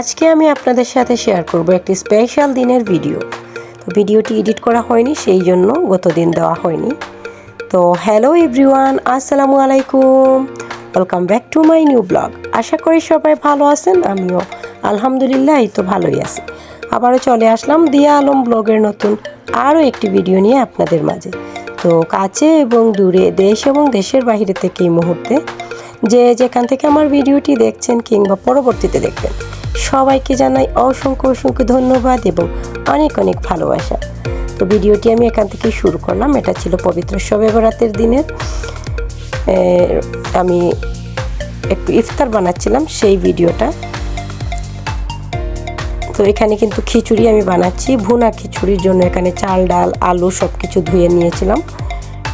আজকে আমি আপনাদের সাথে শেয়ার করব একটি স্পেশাল দিনের ভিডিও তো ভিডিওটি এডিট করা হয়নি, সেই জন্য গত দিন দেওয়া হয়নি। তো হ্যালো এভরিওয়ান আসসালামু আলাইকুম। Welcome back to my new blog আশা করি সবাই ভালো আছেন, আমিও আলহামদুলিল্লাহ, এই তো ভালোই আছি। আবারও চলে আসলাম দিয়া আলম ব্লগের নতুন আরও একটি ভিডিও নিয়ে আপনাদের মাঝে। তো কাছে এবং দূরে দেশ এবং দেশের বাইরে থেকে এই মুহূর্তে যে যেখান থেকে আমার ভিডিওটি দেখছেন কিংবা পরবর্তীতে দেখবেন সবাইকে জানাই অসংখ্য অসংখ্য ধন্যবাদ এবং অনেক অনেক ভালোবাসা। তো ভিডিওটি আমি এখান থেকে শুরু করলাম। এটা ছিল পবিত্র শবে বরাতের দিনের আমি একটু ইফতার বানাচ্ছিলাম সেই ভিডিওটা। তো এখানে কিন্তু খিচুড়ি আমি বানাচ্ছি। ভুনা খিচুড়ির জন্য এখানে চাল, ডাল, আলু সব কিছু ধুয়ে নিয়েছিলাম।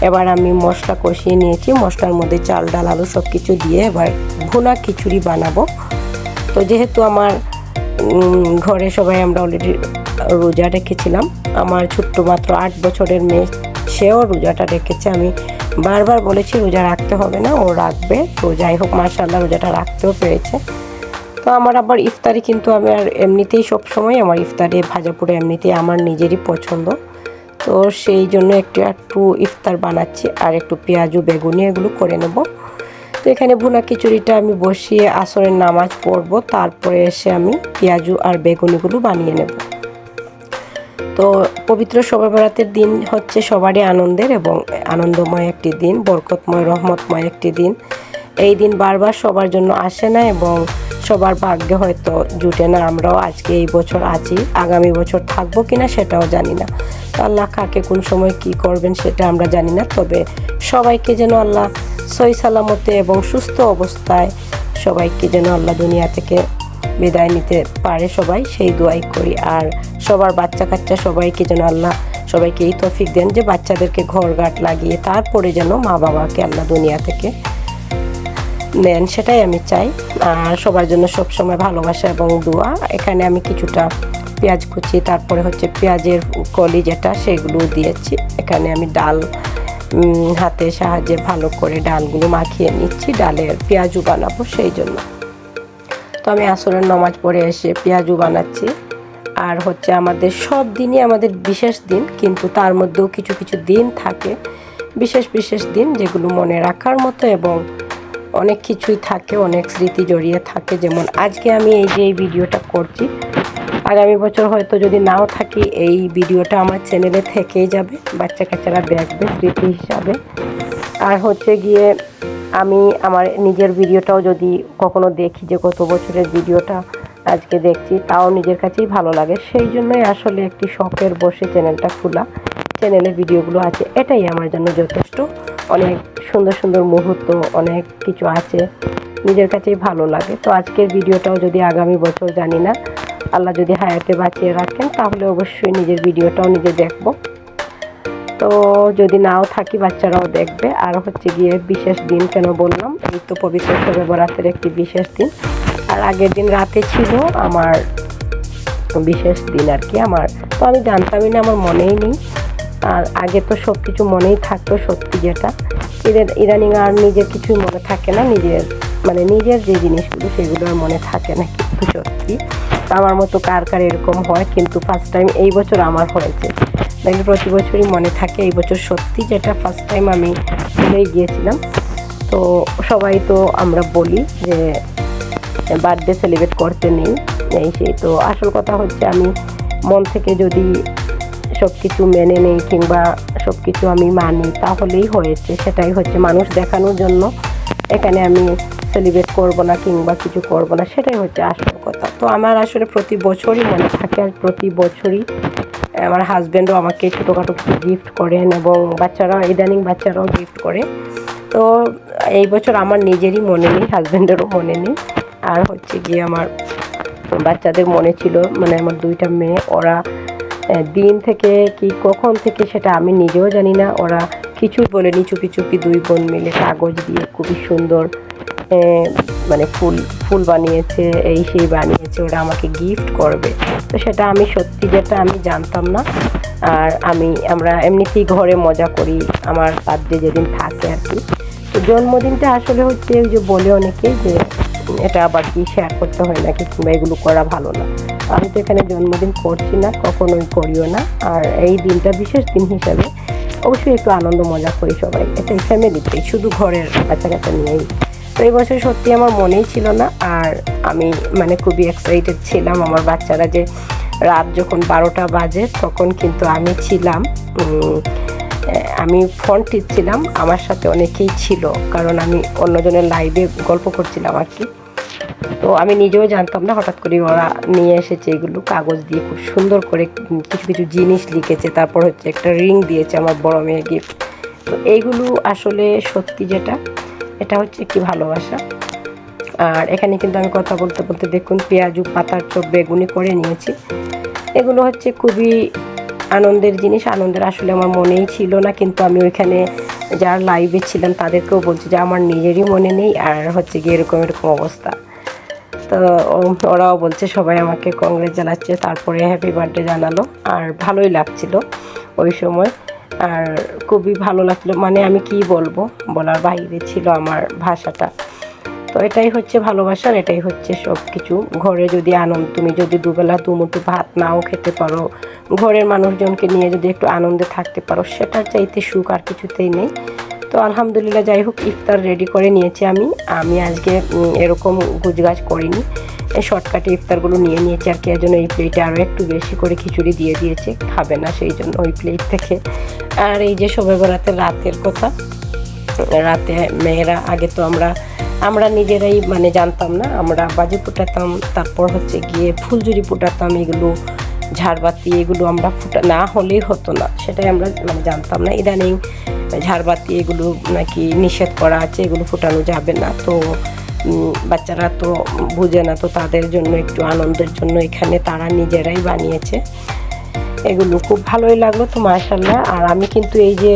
এবার আমি মশলা কষিয়ে নিয়েছি। মশলার মধ্যে চাল, ডাল, আলু সব কিছু দিয়ে এবার ভুনা খিচুড়ি বানাবো। তো যেহেতু আমার ঘরে সবাই আমরা অলরেডি রোজা রেখেছিলাম, আমার ছোট্ট মাত্র আট বছরের মেয়ে, সেও রোজাটা রেখেছে। আমি বারবার বলেছি রোজা রাখতে হবে না, ও রাখবে। তো যাই হোক মার্শাল্লাহ রোজাটা রাখতেও পেরেছে। তো আমার আবার ইফতারি কিন্তু আমি আর এমনিতেই সব সময় আমার ইফতারে ভাজা পুরো এমনিতেই আমার নিজেরই পছন্দ। তো সেই জন্য একটু একটু ইফতার বানাচ্ছি, আর একটু পেঁয়াজু, বেগুনি এগুলো করে নেব। তো এখানে ভুনা খিচুড়িটা আমি বসিয়ে আসরের নামাজ পড়ব। তারপরে এসে আমি পেঁয়াজু আর বেগুনিগুলো বানিয়ে নেব। তো পবিত্র শবে বরাতের দিন হচ্ছে সবারই আনন্দের এবং আনন্দময় একটি দিন, বরকতময়, রহমতময় একটি দিন। এই দিন বারবার সবার জন্য আসে না এবং সবার ভাগ্যে হয়তো জুটে না। আমরাও আজকে এই বছর আছি, আগামী বছর থাকব কিনা সেটাও জানি না। আল্লাহ কাকে কোন সময় কি করবেন সেটা আমরা জানি না, তবে সবাইকে যেন আল্লাহ সই সালামতে এবং সুস্থ অবস্থায় সবাইকে যেন আল্লাহ দুনিয়া থেকে বিদায় নিতে পারে সবাই, সেই দোয়াই করি। আর সবার বাচ্চা কাচ্চা সবাইকে যেন আল্লাহ সবাইকে এই তফিক দেন যে বাচ্চাদেরকে ঘর গাট লাগিয়ে তারপরে যেন মা বাবাকে আল্লাহ দুনিয়া থেকে নেন, সেটাই আমি চাই। আর সবার জন্য সব সময় ভালোবাসা এবং দোয়া। এখানে আমি কিছুটা পেঁয়াজ কুচি, তারপরে হচ্ছে পেঁয়াজের কলি যেটা, সেগুলো দিয়েছি। এখানে আমি ডাল হাতের সাহায্যে ভালো করে ডালগুলো মাখিয়ে নিচ্ছি। ডালের পেঁয়াজু বানাবো সেই জন্য। তো আমি আসরের নমাজ পড়ে এসে পেঁয়াজু বানাচ্ছি। আর হচ্ছে আমাদের সব দিনই আমাদের বিশেষ দিন, কিন্তু তার মধ্যেও কিছু কিছু দিন থাকে। বিশেষ বিশেষ দিন যেগুলো মনে রাখার মতো এবং অনেক কিছুই থাকে, অনেক স্মৃতি জড়িয়ে থাকে। যেমন আজকে আমি এই যে এই ভিডিওটা করছি, আগামী বছর হয়তো যদি নাও থাকি, এই ভিডিওটা আমার চ্যানেলে থেকেই যাবে, বাচ্চা কাচ্চারা দেখবে স্মৃতি হিসাবে। আর হচ্ছে গিয়ে আমি আমার নিজের ভিডিওটাও যদি কখনো দেখি যে গত বছরের ভিডিওটা আজকে দেখছি, তাও নিজের কাছেই ভালো লাগে। সেই জন্যই আসলে একটি শখের বসে চ্যানেলটা খোলা। চ্যানেলে ভিডিওগুলো আছে, এটাই আমার জন্য যথেষ্ট। অনেক সুন্দর সুন্দর মুহূর্ত, অনেক কিছু আছে। নিজের কাছেই ভালো লাগে। তো আজকের ভিডিওটাও যদি আগামী বছর জানি না, আল্লাহ যদি হায়াতে বাঁচিয়ে রাখেন, তাহলে অবশ্যই নিজের ভিডিওটাও নিজে দেখব। তো যদি নাও থাকি, বাচ্চারাও দেখবে। আর হচ্ছে গিয়ে বিশেষ দিন কেন বললাম, এই তো পবিত্র শবে বরাতের একটি বিশেষ দিন। আর আগের দিন রাতে ছিল আমার বিশেষ দিন আর কি, আমার। তো আমি জানতামই না, আমার মনেই নেই। আর আগে তো সব কিছু মনেই থাকতো সত্যি যেটা। এদের ইদানিং আর নিজের কিছুই মনে থাকে না, নিজের মানে নিজের যে জিনিসগুলো সেগুলো আর মনে থাকে না কিন্তু সত্যি। আমার মতো কার কার এরকম হয় কিন্তু ফার্স্ট টাইম এই বছর আমার হয়েছে। দেখলে প্রতি বছরই মনে থাকে এই বছর সত্যি যেটা ফার্স্ট টাইম আমি ভুলেই গিয়েছিলাম। তো সবাই তো আমরা বলি যে বার্থডে সেলিব্রেট করতে নেই, এই সেই। তো আসল কথা হচ্ছে আমি মন থেকে যদি সব কিছু মেনে নেই কিংবা সব কিছু আমি মানি, তাহলেই হয়েছে। সেটাই হচ্ছে মানুষ দেখানোর জন্য এখানে আমি সেলিব্রেট করব না কিংবা কিছু করব না, সেটাই হচ্ছে আসল কথা। তো আমার আসলে প্রতি বছরই মনে থাকে আর প্রতি বছরই আমার হাজব্যান্ডও আমাকে ছোটোখাটো কিছু গিফট করেন এবং বাচ্চারা ইদানিং বাচ্চারাও গিফট করে। তো এই বছর আমার নিজেরই মনে নেই হাজব্যান্ডেরও মনে নেই। আর হচ্ছে গিয়ে আমার বাচ্চাদের মনে ছিল মানে আমার দুইটা মেয়ে, ওরা দিন থেকে কি কখন থেকে সেটা আমি নিজেও জানি না। ওরা কিছুই বলেনি চুপি চুপি দুই বোন মিলে কাগজ দিয়ে খুবই সুন্দর মানে ফুল ফুল বানিয়েছে, এই সেই বানিয়েছে, ওরা আমাকে গিফট করবে। তো সেটা আমি সত্যি যেটা আমি জানতাম না। আর আমি, আমরা এমনিতেই ঘরে মজা করি, আমার বার্থডে যেদিন থাকে আর কি। তো জন্মদিনটা আসলে হচ্ছে ওই যে বলে অনেকে যে, এটা আবার কি শেয়ার করতে হয় নাকি কিংবা এগুলো করা ভালো না। আমি তো এখানে জন্মদিন করছি না, কখনোই করিও না। আর এই দিনটা বিশেষ দিন হিসাবে অবশ্যই একটু আনন্দ, মজা করি সবাই। এটা ফ্যামিলিতে শুধু ঘরের কাচ্চা নিয়েই। তো এই বছর সত্যি আমার মনেই ছিল না, আর আমি মানে খুবই এক্সাইটেড ছিলাম আমার বাচ্চারা যে রাত যখন বারোটা বাজে, তখন কিন্তু আমি ছিলাম আমি ফোন টিপছিলাম আমার সাথে অনেকেই ছিল। কারণ আমি অন্যজনের লাইভে গল্প করছিলাম আর কি। তো আমি নিজেও জানতাম না হঠাৎ করে ওরা নিয়ে এসেছে এগুলো কাগজ দিয়ে খুব সুন্দর করে কিছু কিছু জিনিস লিখেছে। তারপর হচ্ছে একটা রিং দিয়েছে আমার বড় মেয়ে গিফট তো এইগুলো আসলে সত্যি যেটা, এটা হচ্ছে কি ভালোবাসা। আর এখানে কিন্তু আমি কথা বলতে বলতে দেখুন পেঁয়াজু, পাতার চোখ, বেগুনি করে নিয়েছি। এগুলো হচ্ছে খুবই আনন্দের জিনিস। আনন্দের আসলে আমার মনেই ছিল না, কিন্তু আমি ওইখানে যারা লাইভে ছিলেন তাদেরকেও বলছি যে আমার নিজেরই মনে নেই। আর হচ্ছে গিয়ে এরকম এরকম অবস্থা। তো ওরাও বলছে, সবাই আমাকে কংগ্রেস জানাচ্ছে, তারপরে হ্যাপি বার্থডে জানালো। আর ভালোই লাগছিল ওই সময়। আর খুবই ভালো লাগছিল মানে আমি কি বলব, বলার বাইরে ছিল আমার ভাষাটা। তো এটাই হচ্ছে ভালোবাসার এটাই হচ্ছে সব কিছু ঘরে যদি আনন্দ, তুমি যদি দুবেলা দুমুঠো ভাত নাও খেতে পারো, ঘরের মানুষজনকে নিয়ে যদি একটু আনন্দে থাকতে পারো, সেটার চাইতে সুখ আর কিছুতেই নেই। তো আলহামদুলিল্লাহ, যাই হোক, ইফতার রেডি করে নিয়েছি আমি। আমি আজকে এরকম গুজগাছ করিনি। শর্টকাটে ইফতারগুলো নিয়ে নিয়েছি আর কি, এর জন্য এই প্লেটে আরও একটু বেশি করে খিচুড়ি দিয়ে দিয়েছে। খাবে না সেই জন্য ওই প্লেট থেকে। আর এই যে সবে বেড়াতে রাতের কথা, রাতে মেয়েরা, আগে তো আমরা আমরা নিজেরাই মানে জানতাম না, আমরা বাজি ফুটাতাম, তারপর হচ্ছে গিয়ে ফুলঝুরি ফুটাতাম, এগুলো ঝাড়বাতি, এগুলো আমরা ফুটা, না হলেই হতো না, সেটাই আমরা মানে জানতাম না। ইদানিং ঝাড়বাতি এগুলো নাকি নিষেধ করা আছে, এগুলো ফোটানো যাবে না। তো বাচ্চারা তো বুঝে না, তো তাদের জন্য একটু আনন্দের জন্য এখানে তারা নিজেরাই বানিয়েছে। এগুলো খুব ভালোই লাগল তো মাশাল্লাহ আর আমি কিন্তু এই যে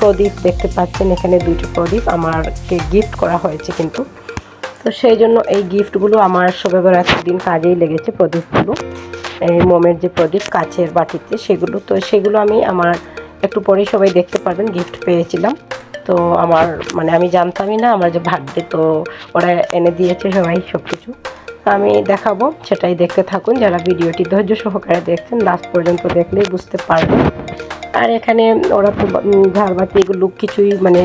প্রদীপ দেখতে পাচ্ছেন, এখানে দুইটা প্রদীপ আমারকে গিফট করা হয়েছে কিন্তু। তো সেই জন্য এই গিফটগুলো আমার শবে বরাতের দিন কাজেই লেগেছে প্রদীপগুলো। এই মোমের যে প্রদীপ কাচের বাটিতে, সেগুলো, তো সেগুলো আমি আমার একটু পরেই সবাই দেখতে পারবেন গিফট পেয়েছিলাম। তো আমার মানে আমি জানতামই না, আমার যে বার্থডে তো ওরা এনে দিয়েছে সবাই সব কিছু আমি দেখাবো, সেটাই দেখতে থাকুন, যারা ভিডিওটি ধৈর্য সহকারে দেখছেন লাস্ট পর্যন্ত দেখলেই বুঝতে পারবেন। আর এখানে ওরা তো ঝাড়বাতি এগুলো কিছুই মানে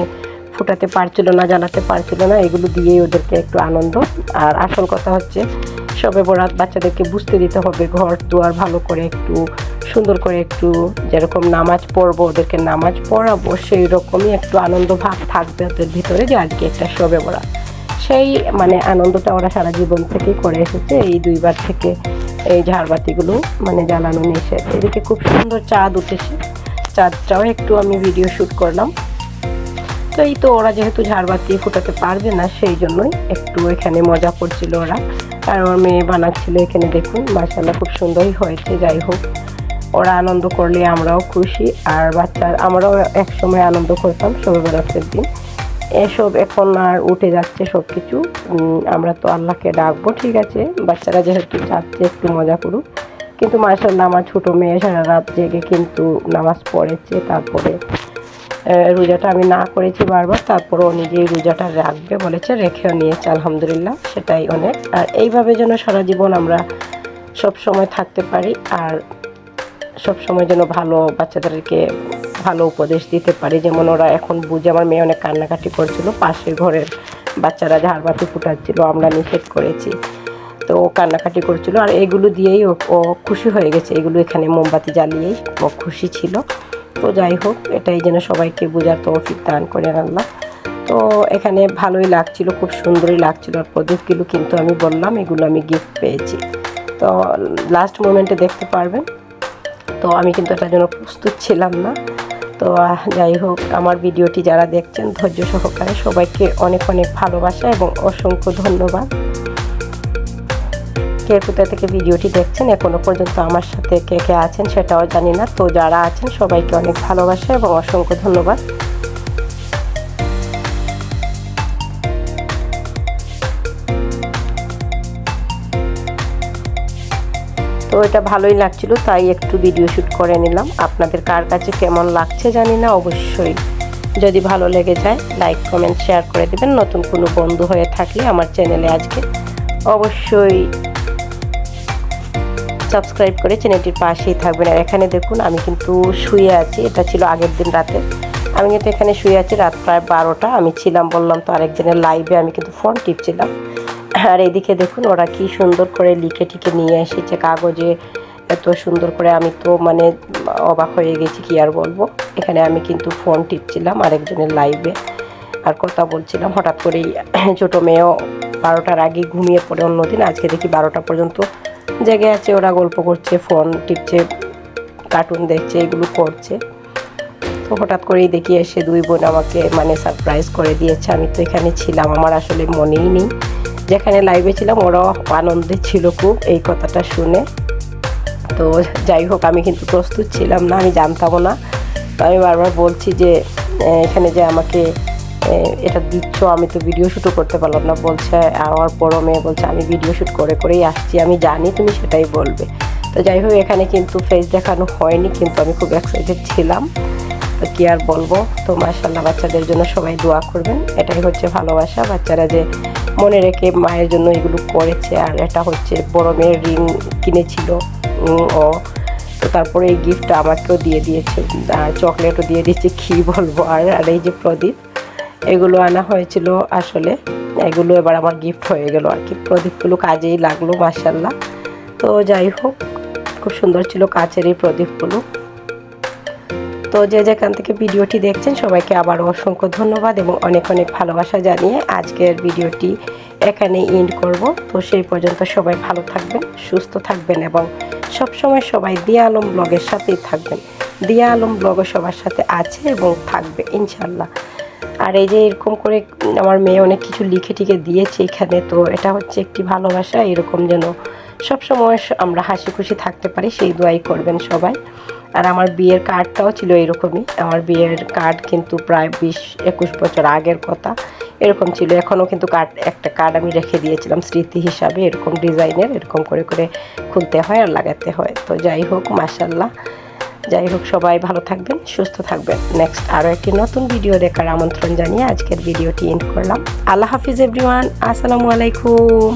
ফোটাতে পারছিল না, জ্বালাতে পারছিল না, এগুলো দিয়েই ওদেরকে একটু আনন্দ। আর আসল কথা হচ্ছে সবে বরাত বাচ্চাদেরকে বুঝতে দিতে হবে ঘর দুয়ার ভালো করে একটু, সুন্দর করে একটু যেরকম নামাজ পড়ব, ওদেরকে নামাজ পড়াবো সেই রকমই একটু আনন্দ ভাব থাকবে ওদের ভিতরে যে আজকে একটা শবে বরাত। সেই মানে আনন্দটা ওরা সারা জীবন থেকেই করে এসেছে। এই দুইবার থেকে এই ঝাড়বাতিগুলো মানে জ্বালানো নিষেধ এদিকে খুব সুন্দর চাঁদ উঠেছে। চাঁদটাও একটু আমি ভিডিও শ্যুট করলাম। তো এই তো ওরা যেহেতু ঝাড়বাতি ফুটাতে পারবে না, সেই জন্যই একটু এখানে মজা করছিল ওরা। আর আমার মেয়ে বানাচ্ছিল এখানে, দেখুন মাসাল্লাহ খুব সুন্দরই হয়েছে, যাই হোক। ওরা আনন্দ করলে আমরাও খুশি, আর বাচ্চার, আমরাও এক সময় আনন্দ করতাম শবে বরাতের দিন। এসব এখন আর উঠে যাচ্ছে সব কিছু আমরা তো আল্লাহকে ডাকবো, ঠিক আছে, বাচ্চারা যেহেতু চাচ্ছে একটু মজা করুক। কিন্তু মাসাল্লাহ আমার ছোটো মেয়ে সারা রাত জেগে কিন্তু নামাজ পড়েছে, তারপরে রোজাটা আমি না করেছি বারবার তারপরে ও নিজেই রোজাটা রাখবে বলেছে, রেখেও নিয়েছে, আলহামদুলিল্লাহ, সেটাই অনেক। আর এইভাবে যেন সারা জীবন আমরা সব সময় থাকতে পারি আর সব সময় যেন ভালো বাচ্চাদেরকে ভালো উপদেশ দিতে পারি। যেমন ওরা এখন বুঝে, আমার মেয়ে অনেক কান্নাকাটি করছিল, পাশের ঘরের বাচ্চারা ঝাড়বাতি ফুটাচ্ছিল, আমরা নিষেধ করেছি। তো ও কান্নাকাটি করছিল, আর এগুলো দিয়েই ও খুশি হয়ে গেছে। এগুলো এখানে মোমবাতি জ্বালিয়েই ও খুশি ছিল। তো যাই হোক, এটাই যেন সবাইকে বোঝার তৌফিক দান করেন আল্লাহ। তো এখানে ভালোই লাগছিল, খুব সুন্দরই লাগছিল আর প্রদীপগুলো কিন্তু আমি বললাম, এগুলো আমি গিফট পেয়েছি। তো লাস্ট মোমেন্টে দেখতে পারবেন। তো আমি কিন্তু এটার জন্য প্রস্তুত ছিলাম না। তো যাই হোক, আমার ভিডিওটি যারা দেখছেন, ধৈর্য সহকারে সবাইকে অনেক অনেক ভালোবাসা এবং অসংখ্য ধন্যবাদ। কে কোথা থেকে ভিডিওটি দেখছেন, এখনও পর্যন্ত আমার সাথে কে কে আছেন সেটাও জানি না। তো যারা আছেন, সবাইকে অনেক ভালোবাসা এবং অসংখ্য ধন্যবাদ। তো এটা ভালোই লাগছিল, তাই একটু ভিডিও শ্যুট করে নিলাম। আপনাদের কার কাছে কেমন লাগছে জানি না, অবশ্যই যদি ভালো লেগে যায় লাইক কমেন্ট শেয়ার করে দেবেন। নতুন কোনো বন্ধু হয়ে থাকলে আমার চ্যানেলে আজকে অবশ্যই সাবস্ক্রাইব করে চ্যানেলটির পাশেই থাকবেন। আর এখানে দেখুন, আমি কিন্তু শুয়ে আছি। এটা ছিল আগের দিন রাতে। আমি কিন্তু এখানে শুয়ে আছি রাত প্রায় বারোটা। আমি ছিলাম, বললাম তো আরেকজনের লাইভে আমি কিন্তু ফোন টিপছিলাম আর এইদিকে দেখুন, ওরা কি সুন্দর করে লিখে টিকে নিয়ে এসেছে কাগজে। এত সুন্দর করে আমি তো মানে অবাক হয়ে গেছি, কি আর বলব। এখানে আমি কিন্তু ফোন টিপছিলাম আরেকজনের লাইভে আর কথা বলছিলাম হঠাৎ করেই, ছোটো মেয়েও বারোটার আগে ঘুমিয়ে পড়ে অন্যদিন। আজকে দেখি বারোটা পর্যন্ত জেগে আছে, ওরা গল্প করছে, ফোন টিপছে কার্টুন দেখছে, এগুলো করছে। তো হঠাৎ করেই দেখি এসে দুই বোন আমাকে মানে সারপ্রাইজ করে দিয়েছে। আমি তো এখানে ছিলাম, আমার আসলে মনেই নেই। যেখানে লাইভে ছিলাম, ওরাও আনন্দে ছিল খুব, এই কথাটা শুনে। তো যাই হোক, আমি কিন্তু প্রস্তুত ছিলাম না, আমি জানতামও না। তো আমি বারবার বলছি যে এখানে যে আমাকে এটা দিচ্ছ, আমি তো ভিডিও শ্যুটও করতে পারলাম না, বলছে, আমার বড় মেয়ে বলছে, আমি ভিডিও শ্যুট করে করেই আসছি, আমি জানি তুমি সেটাই বলবে। তো যাই হোক, এখানে কিন্তু ফেস দেখানো হয়নি, কিন্তু আমি খুব এক্সাইটেড ছিলাম। তো কী আর বলব, তো মার্শাল্লাহ বাচ্চাদের জন্য সবাই দোয়া করবেন। এটাই হচ্ছে ভালোবাসা, বাচ্চারা যে মনে রেখে মায়ের জন্য এগুলো করেছে, আর এটা হচ্ছে বড় মেয়ের রিং কিনেছিল ও। তো তারপরে এই গিফটটা আমাকেও দিয়ে দিয়েছে চকলেটও দিয়ে দিয়েছে, কী বলব আর আর এই যে প্রদীপ। এগুলো আনা হয়েছিল আসলে। এগুলো এবার আমার গিফট হয়ে গেল আর কি। প্রদীপগুলো কাজেই লাগল মার্শাল্লাহ তো যাই হোক, খুব সুন্দর ছিল কাচের এই প্রদীপগুলো। তো যে যেখান থেকে ভিডিওটি দেখছেন, সবাইকে আবার অসংখ্য ধন্যবাদ এবং অনেক অনেক ভালোবাসা জানিয়ে আজকের ভিডিওটি এখানে এন্ড করব। তো সেই পর্যন্ত সবাই ভালো থাকবেন, সুস্থ থাকবেন এবং সবসময় সবাই দিয়া আলম ব্লগের সাথেই থাকবেন। দিয়া আলম ব্লগও সবার সাথে আছে এবং থাকবে ইনশাল্লাহ আর এই যে এরকম করে আমার মেয়ে অনেক কিছু লিখে টিকে দিয়েছে এখানে, তো এটা হচ্ছে একটি ভালোবাসা, এরকম যেন সবসময় আমরা হাসি খুশি থাকতে পারি, সেই দোয়াই করবেন সবাই। আর আমার বিয়ের কার্ডটাও ছিল এরকমই, আমার বিয়ের কার্ড কিন্তু প্রায় বিশ একুশ বছর আগের কথা, এরকম ছিল। এখনও কিন্তু কার্ড একটা কার্ড আমি রেখে দিয়েছিলাম স্মৃতি হিসাবে, এরকম ডিজাইনের এরকম করে করে খুলতে হয় আর লাগাতে হয়। তো যাই হোক মাসাল্লাহ যাই হোক সবাই ভালো থাকবেন, সুস্থ থাকবেন। নেক্সট আরও একটি নতুন ভিডিও দেখার আমন্ত্রণ জানিয়ে আজকের ভিডিওটি এন্ড করলাম। আল্লাহ হাফিজ এভরিওয়ান আসসালামু আলাইকুম।